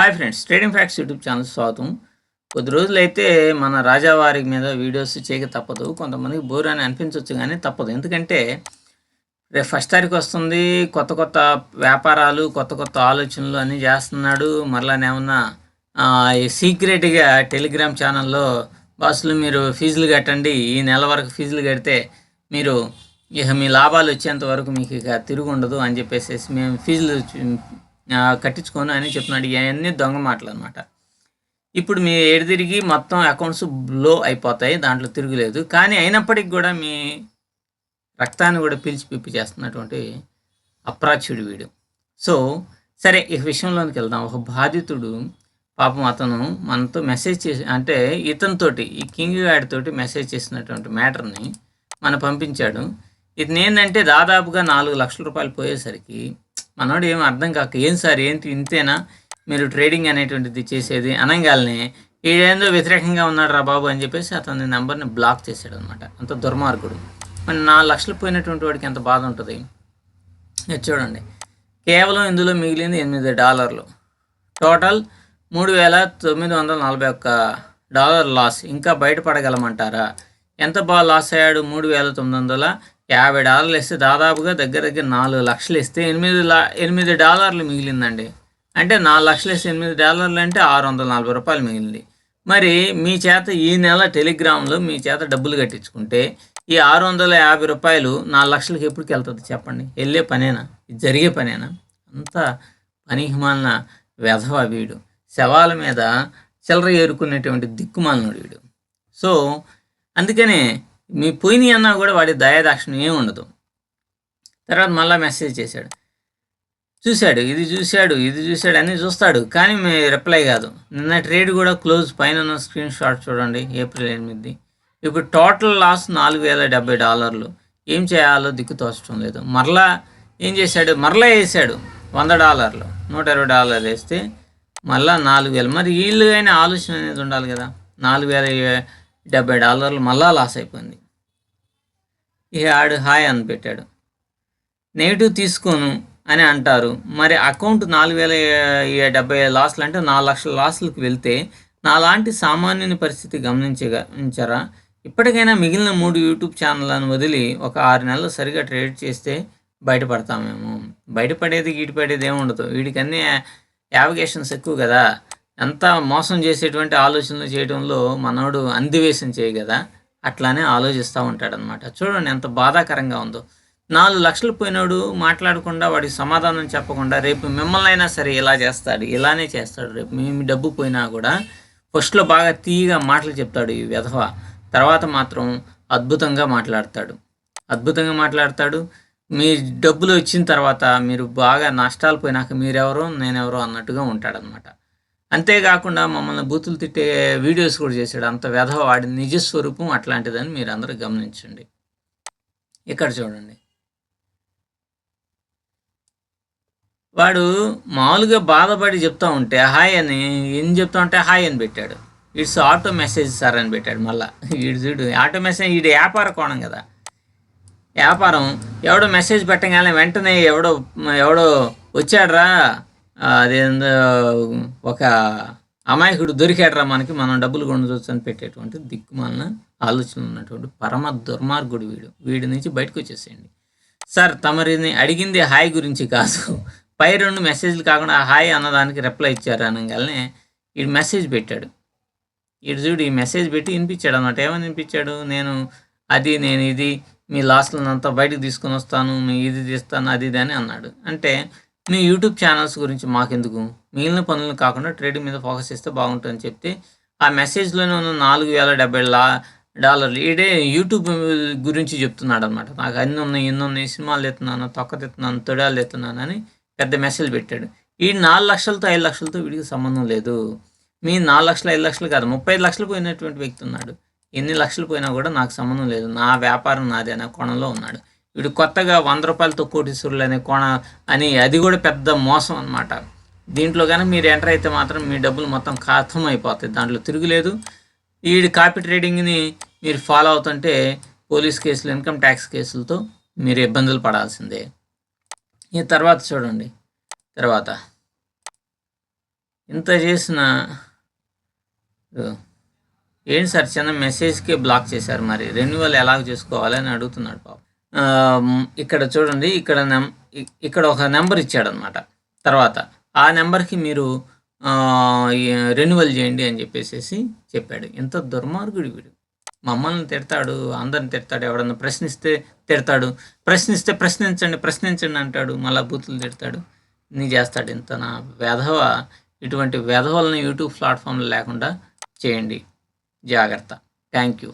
Hi friends trading facts YouTube channel స్వాగతం. కొద్ది రోజులైతే మన రాజావారి మీద వీడియోస్ చేయక తప్పదు. కొంతమందికి బోర్ అని అనిపించవచ్చు కానీ తప్పదు. ఎందుకంటే రేపు ఫస్ట్ తారీఖు వస్తుంది కొత్త కొత్త వ్యాపారాలు కొత్త కొత్త ఆలోచనలు అన్నీ చేస్తున్నాడు. మరలానేమన్నా సీక్రెట్గా టెలిగ్రామ్ ఛానల్లో బాసులు మీరు ఫీజులు కట్టండి. ఈ నెల వరకు ఫీజులు కడితే మీరు ఇక మీ లాభాలు వచ్చేంత వరకు మీకు ఇక తిరుగు ఉండదు అని చెప్పేసి మేము ఫీజులు కట్టించుకోను అని చెప్తున్నాడు ఇవన్నీ దొంగ మాటలు అనమాట ఇప్పుడు మీ ఏడు తిరిగి మొత్తం అకౌంట్స్ బ్లో అయిపోతాయి దాంట్లో తిరుగులేదు కానీ అయినప్పటికీ కూడా మీ రక్తాన్ని కూడా పీల్చి పిప్పి చేస్తున్నటువంటి అప్రాచ్యుడు వీడు. సో సరే ఈ విషయంలోనికి వెళ్దాం. ఒక బాధితుడు పాపం అతను మనతో మెసేజ్ చేసి అంటే ఇతనితోటి ఈ కింగ్ తోటి మెసేజ్ చేసినటువంటి మ్యాటర్ని మన పంపించాడు. ఇది ఏంటంటే దాదాపుగా నాలుగు లక్షల రూపాయలు పోయేసరికి మనోడు ఏం అర్థం కాక ఏం సార్ ఏంటి ఇంతేనా? మీరు ట్రేడింగ్ అనేటువంటిది చేసేది అనగానే ఈడేందో వ్యతిరేకంగా ఉన్నాడు రా బాబు అని చెప్పేసి అతని నెంబర్ని బ్లాక్ చేశాడు అనమాట అంత దుర్మార్గుడు. మరి నాలుగు లక్షలు పోయినటువంటి వాడికి ఎంత బాధ ఉంటుంది? చూడండి. కేవలం ఇందులో మిగిలింది ఎనిమిది డాలర్లు. టోటల్ మూడు వేల తొమ్మిది వందల నలభై ఒక్క డాలర్ లాస్. ఇంకా బయటపడగలమంటారా? ఎంత బాగా లాస్ అయ్యాడు? మూడు వేల తొమ్మిది వందల యాభై డాలర్లు ఇస్తే దాదాపుగా దగ్గర దగ్గర నాలుగు లక్షలు ఇస్తే ఎనిమిది లా ఎనిమిది డాలర్లు మిగిలిందండి. అంటే నాలుగు లక్షలు ఇస్తే ఎనిమిది డాలర్లు అంటే ఆరు వందల నలభై రూపాయలు మిగిలింది. మరి మీ చేత ఈ నెల టెలిగ్రామ్లో మీ చేత డబ్బులు కట్టించుకుంటే ఈ ఆరు వందల యాభై రూపాయలు నాలుగు లక్షలకి ఎప్పటికి వెళ్తుంది చెప్పండి? వెళ్ళే పనేనా? ఇది జరిగే పనేనా? అంత పనిహిమాలిన వెధవ వీడు. శవాల మీద చిల్లర ఏరుకునేటువంటి దిక్కుమాలినోడు వీడు. సో అందుకనే మీ పోయిన అన్నా కూడా వాడి దయాదాక్షిణ్యం ఏమి ఉండదు. తర్వాత మళ్ళీ మెసేజ్ చేశాడు. చూశాడు ఇది చూశాడు ఇది చూశాడు అన్నీ చూస్తాడు కానీ మీ రిప్లై కాదు. నిన్న ట్రేడ్ కూడా క్లోజ్ పైన ఉన్న స్క్రీన్ షాట్ చూడండి ఏప్రిల్ ఎనిమిది. ఇప్పుడు టోటల్ లాస్ నాలుగు వేల డెబ్బై డాలర్లు. ఏం చేయాలో దిక్కు తోచడం లేదు. మరలా ఏం చేశాడు? మరలా వేసాడు వంద డాలర్లు. నూట ఇరవై డాలర్లు వేస్తే మళ్ళా నాలుగు వేలు. మరి వీళ్ళు అయినా ఆలోచన అనేది ఉండాలి కదా. నాలుగు వేల డెబ్బై డాలర్లు మళ్ళా లాస్ అయిపోయింది. ఈ ఆడు హాయ్ అని పెట్టాడు. నెగిటివ్ తీసుకోను అని అంటారు. మరి అకౌంట్ నాలుగు వేల డెబ్బై లాస్లు అంటే నాలుగు లక్షల లాస్లకు వెళ్తే నాలాంటి సామాన్యుని పరిస్థితి గమనించగా ఇప్పటికైనా మిగిలిన మూడు యూట్యూబ్ ఛానళ్ళను వదిలి ఒక ఆరు నెలలు సరిగా ట్రేడ్ చేస్తే బయటపడతామేమో. బయటపడేది గీటిపడేది ఏముండదు ఉండదు. వీడికన్నీ యావిగేషన్స్ ఎక్కువ కదా. ఎంత మోసం చేసేటువంటి ఆలోచనలు చేయడంలో మనోడు అందివేశం చేయ కదా అట్లానే ఆలోచిస్తూ ఉంటాడనమాట చూడండి ఎంత బాధాకరంగా ఉందో. నాలుగు లక్షలు పోయినాడు మాట్లాడకుండా వాడికి సమాధానం చెప్పకుండా రేపు మిమ్మల్ని అయినా సరే ఇలా చేస్తాడు ఇలానే చేస్తాడు రేపు మేము డబ్బు పోయినా కూడా ఫస్ట్లో బాగా తీయగా మాటలు చెప్తాడు ఈ విధవ. తర్వాత మాత్రం అద్భుతంగా మాట్లాడతాడు. అద్భుతంగా మాట్లాడతాడు. మీ డబ్బులు వచ్చిన తర్వాత మీరు బాగా నష్టాలు పోయినాక మీరెవరో నేనెవరో అన్నట్టుగా ఉంటాడనమాట అంతేకాకుండా మమ్మల్ని బూతులు తిట్టే వీడియోస్ కూడా చేశాడు. అంత వ్యధ వాడి నిజస్వరూపం అట్లాంటిదని మీరు అందరూ గమనించండి. ఇక్కడ చూడండి. వాడు మామూలుగా బాధపడి చెప్తా ఉంటే హాయ్ అని ఏం చెప్తా ఉంటే హాయ్ అని పెట్టాడు. ఇట్స్ ఆటో మెసేజ్ సార్ అని పెట్టాడు మళ్ళీ. వీడు చూడు ఆటో మెసేజ్ వీడు వ్యాపార కోణం కదా. వ్యాపారం ఎవడో మెసేజ్ పెట్టగానే వెంటనే ఎవడో ఎవడో వచ్చాడ్రా అదేందో ఒక అమాయకుడు దొరికాడ్రా మనకి మనం డబ్బులు కొనవచ్చు అని పెట్టేటువంటి దిక్కుమాలిన ఆలోచన ఉన్నటువంటి పరమ దుర్మార్గుడు వీడు. వీడి నుంచి బయటకు వచ్చేసేయండి. సార్ తమరిని అడిగింది హాయ్ గురించి కాదు. పై రెండు మెసేజ్లు కాకుండా హాయ్ అన్నదానికి రిప్లై ఇచ్చారు అనగానే ఈ మెసేజ్ పెట్టాడు. ఇటు చూడు ఈ మెసేజ్ పెట్టి వినిపించాడు అన్నమాట. ఏమని వినిపించాడు? నేను అది నేను ఇది మీ లాస్లను అంతా బయటకు తీసుకొని వస్తాను మీ ఇది తీస్తాను అది ఇది అని అన్నాడు. అంటే మీ యూట్యూబ్ ఛానల్స్ గురించి మాకెందుకు? మిగిలిన పనులు కాకుండా ట్రేడింగ్ మీద ఫోకస్ చేస్తే బాగుంటుందని చెప్తే ఆ మెసేజ్లోనే ఉన్న నాలుగు వేల డెబ్బై లా డాలర్లు ఈడే యూట్యూబ్ గురించి చెప్తున్నాడు అనమాట నాకు అన్ని ఉన్నాయి ఎన్ని ఉన్నాయి సినిమాలు ఎత్తున్నాను తొక్క ఎత్తున్నాను తొడాలు ఎత్తున్నాను అని పెద్ద మెసేజ్ పెట్టాడు. ఈ నాలుగు లక్షలతో ఐదు లక్షలతో వీడికి సంబంధం లేదు. మీ నాలుగు లక్షలు ఐదు లక్షలు కాదు ముప్పై ఐదు లక్షలు పోయినటువంటి వ్యక్తి ఉన్నాడు. ఎన్ని లక్షలు పోయినా కూడా నాకు సంబంధం లేదు. నా వ్యాపారం నాది అనే కోణంలో ఉన్నాడు. వీడు కొత్తగా వంద రూపాయలతో కోటీశ్వరులు అనే కోణ అని అది కూడా పెద్ద మోసం అనమాట దీంట్లో కానీ మీరు ఎంటర్ అయితే మాత్రం మీ డబ్బులు మొత్తం ఖాతం అయిపోతాయి. దాంట్లో తిరుగులేదు వీడి కాపీ ట్రేడింగ్ని మీరు ఫాలో అవుతుంటే పోలీస్ కేసులు ఇన్కమ్ ట్యాక్స్ కేసులతో మీరు ఇబ్బందులు పడాల్సిందే. ఈ తర్వాత చూడండి. తర్వాత ఇంత చేసిన ఏంటి సార్ చిన్న మెసేజ్కే బ్లాక్ చేశారు మరి? రెన్యువల్ ఎలా చేసుకోవాలని అడుగుతున్నాడు పాప. ఇక్కడ చూడండి ఇక్కడ నెం ఇక్కడ ఒక నెంబర్ ఇచ్చాడనమాట తర్వాత ఆ నెంబర్కి మీరు రెన్యువల్ చేయండి అని చెప్పేసి చెప్పాడు. ఎంత దుర్మార్గుడు వీడు. మమ్మల్ని తిడతాడు అందరిని తిడతాడు ఎవడన్నా ప్రశ్నిస్తే తిడతాడు. ప్రశ్నిస్తే ప్రశ్నించండి ప్రశ్నించండి అంటాడు మళ్ళా బూతులు తిడతాడు. నీ చేస్తాడు ఇంత నా వెధవ? ఇటువంటి వెధవలను యూట్యూబ్ ప్లాట్ఫామ్లు లేకుండా చేయండి. జాగ్రత్త. Thank you